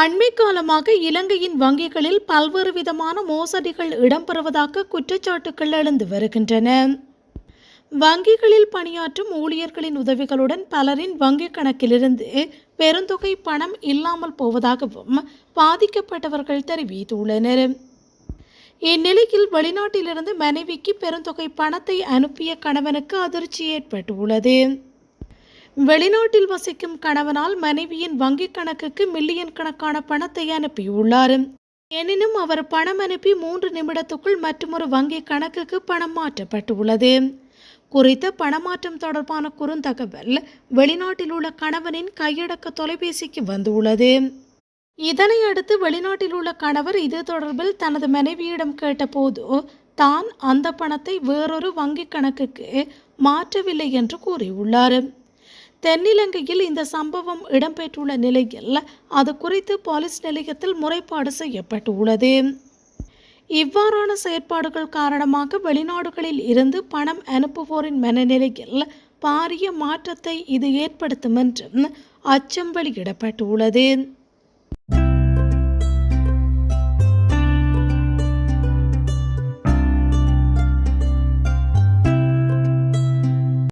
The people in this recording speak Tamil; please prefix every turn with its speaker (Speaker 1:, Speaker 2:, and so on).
Speaker 1: அண்மை காலமாக இலங்கையின் வங்கிகளில் பல்வேறு விதமான மோசடிகள் இடம்பெறுவதாக குற்றச்சாட்டுகள் எழுந்து வருகின்றன. வங்கிகளில் பணியாற்றும் ஊழியர்களின் உதவிகளுடன் பலரின் வங்கிக் கணக்கிலிருந்து பெருந்தொகை பணம் இல்லாமல் போவதாகவும் பாதிக்கப்பட்டவர்கள் தெரிவித்துள்ளனர். இந்நிலையில் வெளிநாட்டிலிருந்து மனைவிக்கு பெருந்தொகை பணத்தை அனுப்பிய கணவனுக்கு அதிர்ச்சி ஏற்பட்டுள்ளது. வெளிநாட்டில் வசிக்கும் கணவனால் மனைவியின் வங்கிக் கணக்குக்கு மில்லியன் கணக்கான பணத்தை அனுப்பியுள்ளார். எனினும் அவர் பணம் அனுப்பி மூன்று நிமிடத்துக்குள் மற்றொரு வங்கி கணக்குக்கு பணம் மாற்றப்பட்டுள்ளது. குறித்த பணமாற்றம் தொடர்பான குறுந்தகவல் வெளிநாட்டில் உள்ள கணவனின் கையடக்க தொலைபேசிக்கு வந்துள்ளது. இதனை அடுத்து வெளிநாட்டில் உள்ள கணவர் இது தொடர்பில் தனது மனைவியிடம் கேட்டபோது தான் அந்த பணத்தை வேறொரு வங்கிக் கணக்குக்கு மாற்றவில்லை என்று கூறியுள்ளார். தென்னிலங்கையில் இந்த சம்பவம் இடம்பெற்றுள்ள நிலையில் அது குறித்து போலீஸ் நிலையத்தில் முறைப்பாடு செய்யப்பட்டுள்ளது. இவ்வாறான செயற்பாடுகள் காரணமாக வெளிநாடுகளில் இருந்து பணம் அனுப்புவோரின் மனநிலையில் பாரிய மாற்றத்தை இது ஏற்படுத்தும் என்றும் அச்சம் வெளியிடப்பட்டுள்ளது.